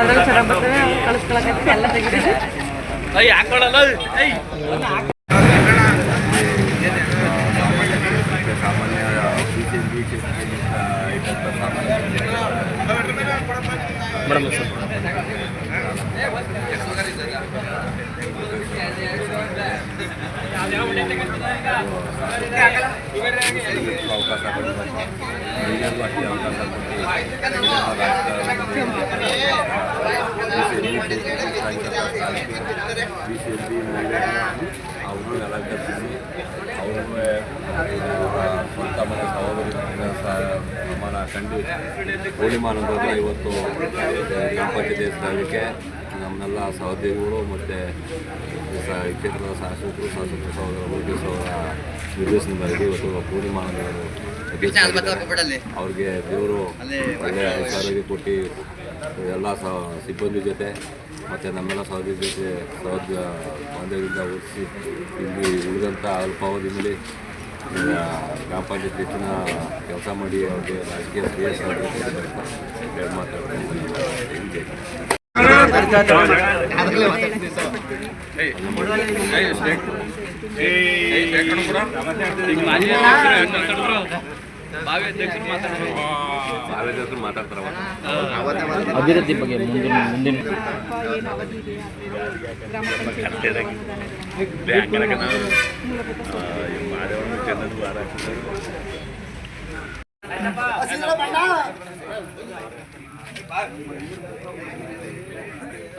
ಅದ್ರಲ್ಲಿ ಚೆನ್ನಾಗಿ ಬರ್ತವೆ ಕಳಿಸ್ಕೊಳಕೈತಿ ಎಲ್ಲ ತೆಗಿತಾರೆ ಸಾಮಾನ್ಯ ಮೇಡಮ್ ಅವಕಾಶ ಕೊಟ್ಟು ಅವಕಾಶ ಕೊಟ್ಟು ಬಿ ಸಿ ಎಲ್ ಬಿ ಅವ್ರನ್ನೂ ಅಲಂಕರಿಸಿ ಅವ್ರನ್ನೂ ಸ್ವಂತ ಮನೆ ಸಹೋದರಿ ಸಮಾನ ಕಂಡು ಪೂರ್ಣಿಮಾನಂದೋದ್ರೆ ಇವತ್ತು ಗ್ರಾಮ ಪಂಚಾಯತಿ ನಮ್ಮನ್ನೆಲ್ಲ ಸಹೋದ್ಯೋಗಿಗಳು ಮತ್ತು ಕ್ಷೇತ್ರದ ಶಾಸಕರು ಶಾಸಕ ಸಹೋದರ ಮುರುಗೇಶ್ ಅವರ ನಿರ್ದೇಶನದಲ್ಲಿ ಇವತ್ತು ಪೂರ್ಣಿಮಾನಂದರು ಅವ್ರಿಗೆ ದೇವರು ಒಳ್ಳೆಯ ಆರೋಗ್ಯ ಕೊಟ್ಟು ಎಲ್ಲ ಸಹ ಸಿಬ್ಬಂದಿ ಜೊತೆ ಮತ್ತು ನಮ್ಮೆಲ್ಲ ಸಹೋದರಿ ಜೊತೆ ಸಹೋದ್ಯ ಬಾಂಧವ್ಯದಿಂದ ಓದಿಸಿ ಇಲ್ಲಿ ಉಳಿದಂಥ ಅಲ್ಪಾವಧಿಯಲ್ಲಿ ಗ್ರಾಮ ಪಂಚಾಯತ್ ಹೆಚ್ಚಿನ ಕೆಲಸ ಮಾಡಿ ಅವ್ರಿಗೆ ರಾಜಕೀಯ ಶ್ರೇಯಸ್ ಮಾತಾಡ್ತೀನಿ ಅಭಿವೃದ್ಧಿ ಬಗ್ಗೆ ಮುಂದಿನ ಮುಂದಿನ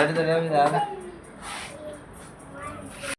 잘지내려합 니.